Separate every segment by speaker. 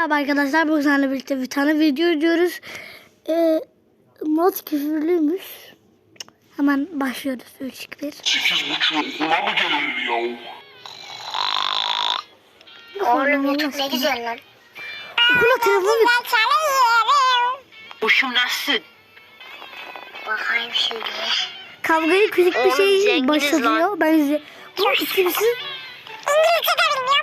Speaker 1: Merhaba arkadaşlar bu sizlerle birlikte bir tane video diyoruz. Ee, mod küfürlüymüş. Hemen başlıyoruz 3 2 1.
Speaker 2: Sekiz buçuk okula mı gelir ya?
Speaker 3: Oğlum YouTube ne güzel lan.
Speaker 1: Okula telefon
Speaker 3: Ben çalıyorum.
Speaker 4: Boşum nasıl?
Speaker 3: Bakayım şimdi.
Speaker 1: kavgayı küçük bir şey başlatıyor. Ben size bu isimsiz
Speaker 3: İngilizce de bilmiyorum.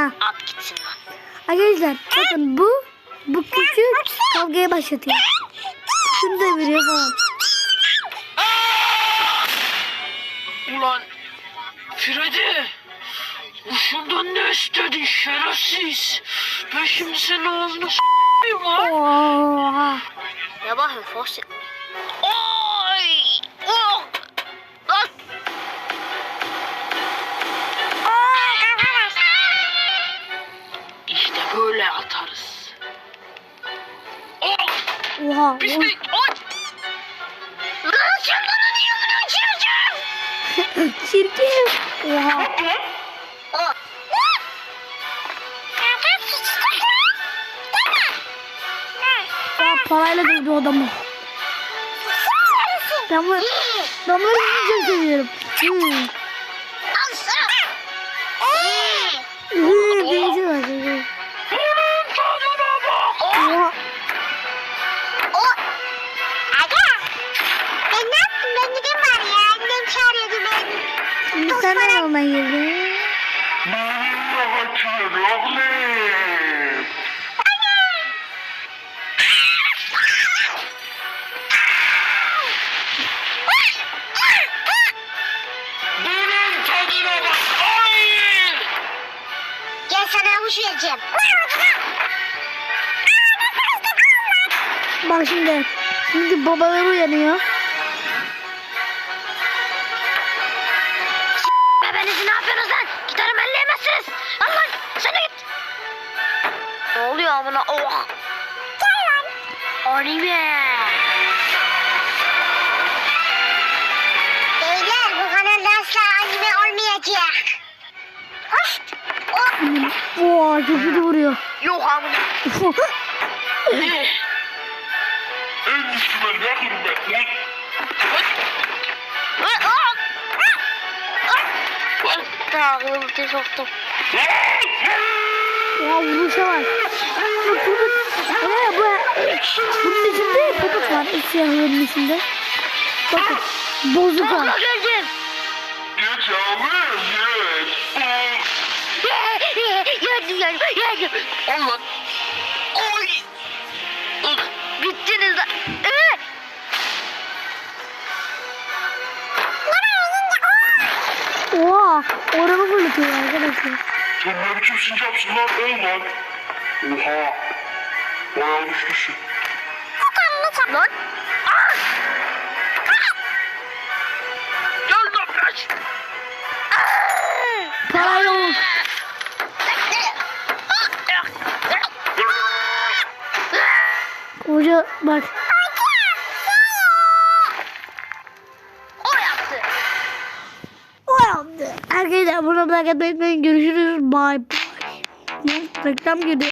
Speaker 1: Ha
Speaker 4: At gitsin lan.
Speaker 1: arkadaşlar bakın bu bu küçük kavgaya başlatıyor. Şunu da veriyor falan.
Speaker 4: Ulan Freddy. Uşundan ne istedin şerefsiz? Ben şimdi senin ağzını s**eyim lan.
Speaker 1: Oha.
Speaker 4: Ne bakıyorsun fosil? Oy!
Speaker 1: Oha.
Speaker 4: Pislik! Oy! Lan sen bana niye bunu uçuracaksın?
Speaker 1: Çirkin. Oha. Aa, parayla o adamı. Ben bu ben seviyorum. Hmm.
Speaker 3: Avuç vereceğim.
Speaker 1: Bak şimdi. Şimdi babalar uyanıyor.
Speaker 4: Ne oluyor amına? Oh. Anime.
Speaker 3: Beyler bu kanalda asla anime olmayacak. Hoş. O.
Speaker 1: Oha çok kötü vuruyor.
Speaker 4: Yok amına.
Speaker 2: En üstüme ne hürmet lan?
Speaker 4: eh, ah. Ah, ulti soktum.
Speaker 1: Oha vuruşa bak. Bu puput. Ee, bu bunun içinde puput var. Siyahların içinde. Bakın. Bozuk var.
Speaker 2: Geç yavrum geç.
Speaker 4: Geldim geldim. Allah. Oy. Bittiniz lan. Eh.
Speaker 1: Oha. Oranı fırlatıyor arkadaşlar.
Speaker 2: Sen ne biçim sincapsın lan oğlan? Oha. Bayağı güçlüsün.
Speaker 4: Lan. Ah! Gel lan kaç.
Speaker 1: Para yok. Hoca bak.
Speaker 4: O yaptı.
Speaker 1: Arkadaşlar buna merak etmeyin. Görüşürüz. Bye bye. Reklam geliyor.